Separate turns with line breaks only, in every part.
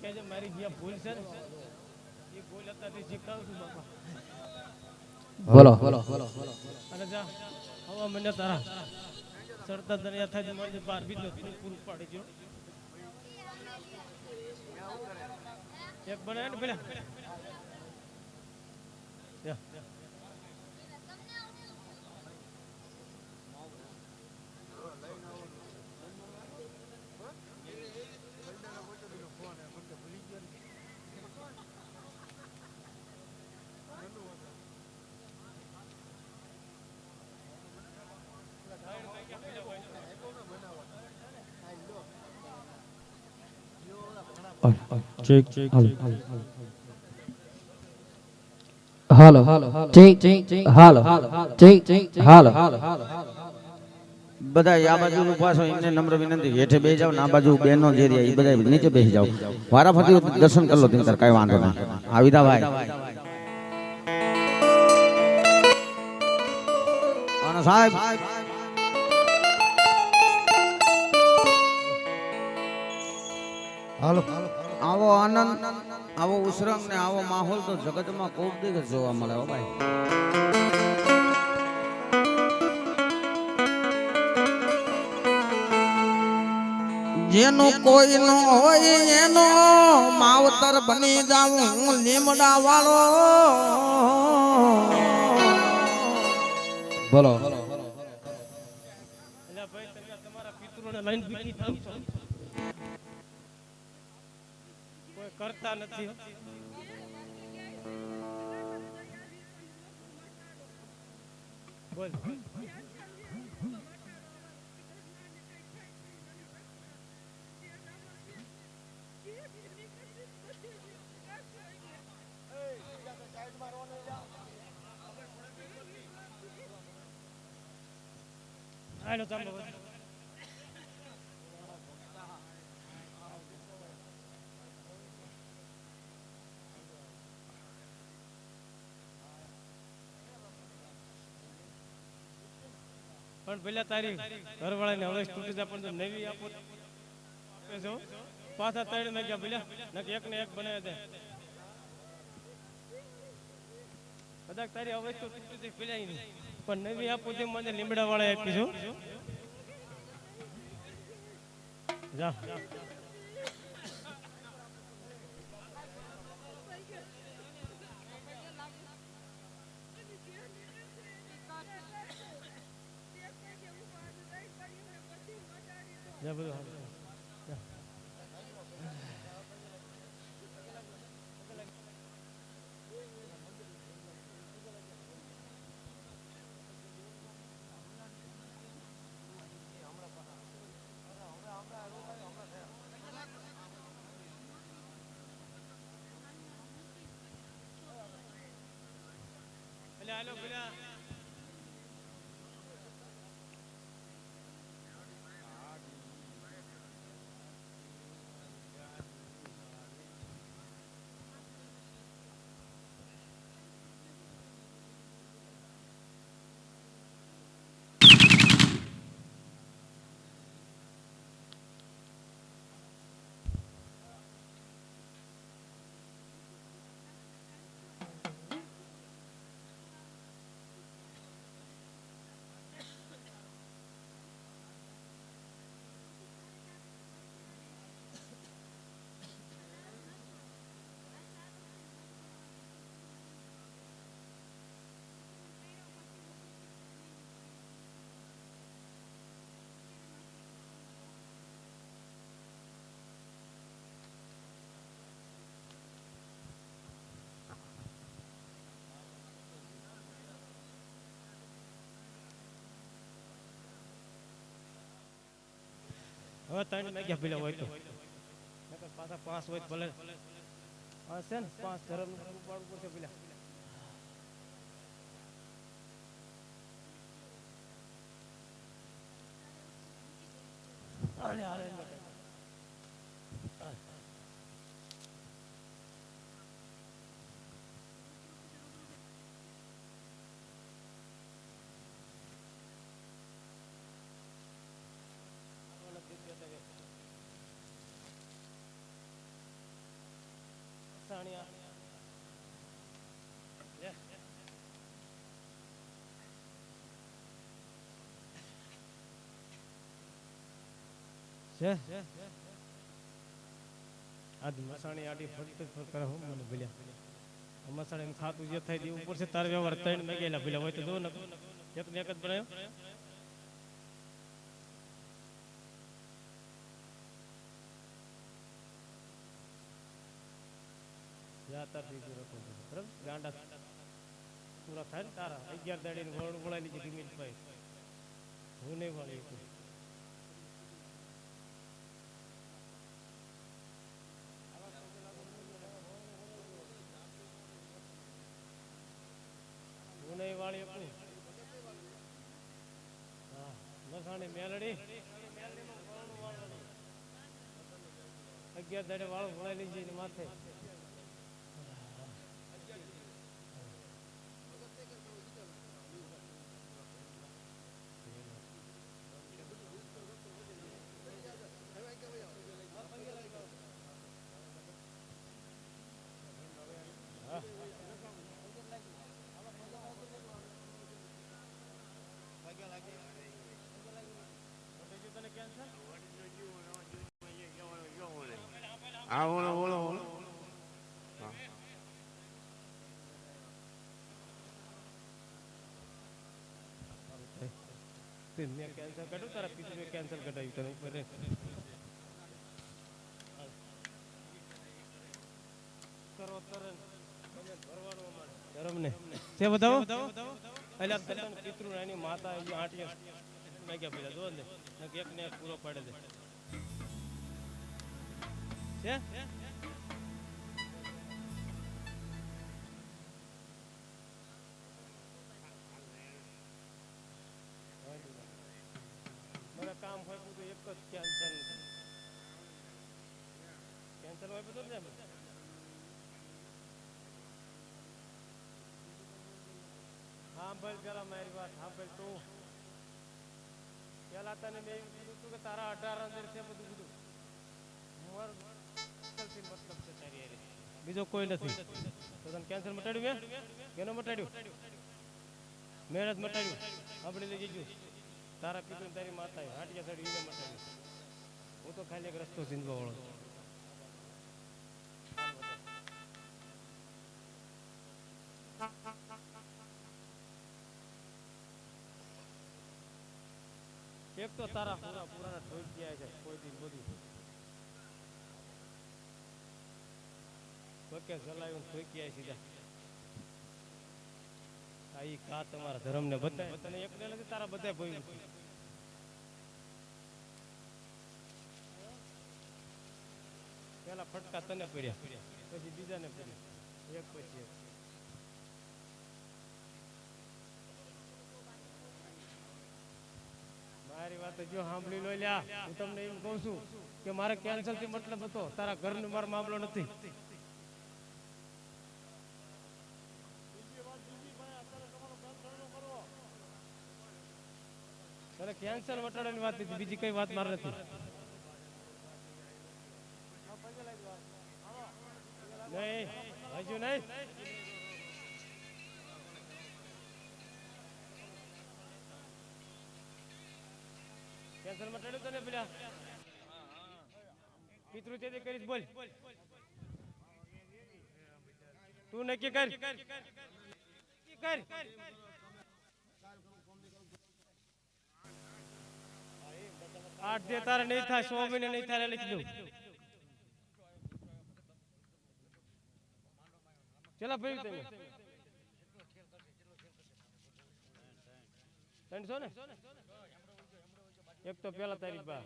કહેજે મારી જે ભૂલ છે ને એ ભૂલ અત્યારથી શીખવાડું છું બાપા.
બોલો. બોલો
અને જા હવા મને તારા સરતા દરિયા થાય મને બાર બી નથી પૂરું પાડી ગયો એક બને ને પેલા. જા.
હાલો હાલો ઠીક હાલો ઠીક ઠીક હાલો
બધા આ બાજુ ઊભા છો એમને નમ્ર વિનંતી હેઠે બેસી જાવ ને આ બાજુ બેનો જે રહ્યા એ બધા નીચે બેસી જાવ વારાફરતી દર્શન કરી લો તેમ તાર કાંઈ વાંધો નહીં આ વિધા ભાઈ. અને સાહેબ
હાલો.
આવો આનંદ, આવો ઉસરંગ ને આવો માહોલ તો જગતમાં કોક દિવસ જોવા મળે ભાઈ. જેનું કોઈ નો હોય એનો માવતર બની જાઉં હું લીમડા વાળો.
બોલો.
તમારા પિતૃને લઈને કરતા નથી. બોલ હાલો ચાલો પણ પેલા તારી ઘરવાળાને હવે તૂટી જાય પણ નવી આપો. છો પાછા ત્રણ નાખ્યા પેલા. નકે એક ને એક બનાવી દે કદાચ તારી હવે તો તૂટી જાય પેલા પણ નવી આપો તે મને લીમડા વાળા આપી જા જા. એટલે હાલો હવે ત્રણ વાગ્યા પેલા હોય તો? પાછા પાંચ હોય ભલે છે ને પાંચ ધરમ પડશે પેલા અરે હાલે એમ કરે. મસાણિયા લે. છે? આજ મસાણી આડી ફરતે ફર કરે હું, મને ભૂલ્યા. મસાણી ખાતું જે થાય ઉપર છે, તારે વ્યવહાર ત્રણ મેં ગયેલા ભૂલ્યા હોય તો જો ને એક ને એક જ બનાવ્યો જાતા તાર બીજું રખું બરાબર? ગાંડા પૂરા થાય ને તારા. અગિયાર દાડી વળું વળાઈ લીધી ધીમી ભાઈ. હું નહીં વળી શકું. હું નહીં વાળી શકું. હા મસાણી મેલડી. અગિયાર દાડે વાળું વળાઈ લીધી ને માથે.
આ ઓલો બોલો બોલો
બોલો મેં બતાવો એટલે તને પિતૃ એની માતા આંટીએ મેગ્યા પેલા જો ને પૂરો પાડે છે મને બધું બધું પેલા મારી વાત ભાઈ તું. પેલા તને મેં કીધું તું કે તારા અઢાર અંદર છે બધું cancel થી મતલબ છે તારી. બીજો કોઈ નથી. તો તને કેન્સલ મટાડ્યું મેં કેનો મટાડ્યું? મેં મટાડ્યું. આપણે લઈ જજો તારા પિતા તારી માતા હાટિયા સાડી એને મટાડ્યું. હું તો ખાલી એક રસ્તો ચીંધવા વાળો. એક તો તારા પૂરા પૂરાના ઠોઈ ગયા છે, કોઈ દિન બધું જલાયું ઠોઈ ગયા સીધા. આ ઈ કા તમારા ધર્મને બતાય. તને એકને નથી તારા બધા ભોયું પેલા ફટકા તને પડ્યા પછી બીજાને પડ્યા. એક પછી એક. મારી વાત જો સાંભળી લો લ્યા. હું તમને એમ કહું છું કે મારે કેન્સલથી મતલબ હતો. તારા ઘરનો મારો મામલો નથી. તારે કેન્સર વટાડવાની વાત હતી, બીજી કઈ વાત મારે નથી. નહીં, હજુ નહીં. કેન્સલ મટાડ્યું તને પેલા? પિતૃ તેથી કરીશ, બોલ. તું નક્કી કર. કર. આઠ દે તારે નહીં થાય, સો મહિને નહીં થાય લખી દઉં ચલા ભાઈ તમે ત્રણસો ને? એક તો પેલા તારીખ બા.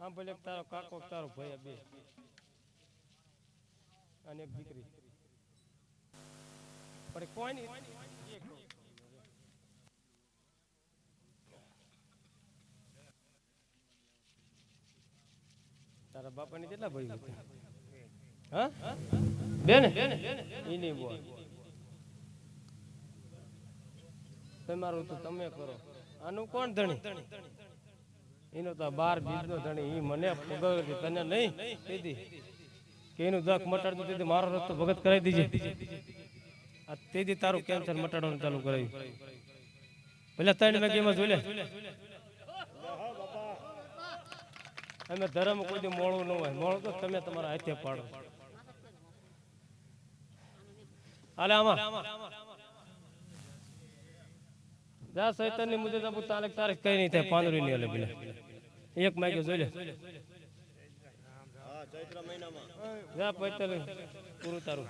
આમ ભલે તારો કાકો તારો ભાઈ બે. અને એક દીકરી. પણ કોઈ નહીં એક તમે કરો. આનું કોણ ધણી? એનો તો બાર બીજનો ધણી. ઈ મને તને નહીં? કે એનું દખ મટાડતું તેથી મારો રસ્તો ભગત કરાવી દીજે. આ તેથી તારું કેન્સર મટાડવાનું ચાલુ કરાવ્યું. પેલા ત્રણ મેં ગેમ જોઈ લે. અમે ધર્મ કોઈ મોળું ન હોય. મોળું તો તમે તમારા હાથે પાડો. હાલે આમાં. જા સૈતાનની મુજબ આપું, તારીખ તારીખ કઈ નહીં થાય પાંદરી નહીં અલે બિલે એક માગ્યો, જોઈ લે. જા પૈતલ, પૂરું તારું.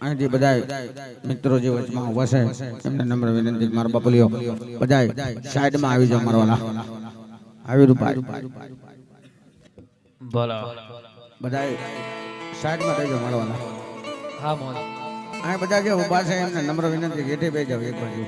અહીંથી બધા મિત્રો જે વચમાં છે એમને નમ્ર વિનંતી મારા બપલીઓ બધા સાઈડમાં આવી જાઓ મારવાલા આવી રૂપાય.
બોલો.
બધા સાઈડમાં થઈ જાવ મારવાલા
હા
આ બધા જે ઊભા છે એમને નમ્ર વિનંતી કે બે જાવ એક બાજુ.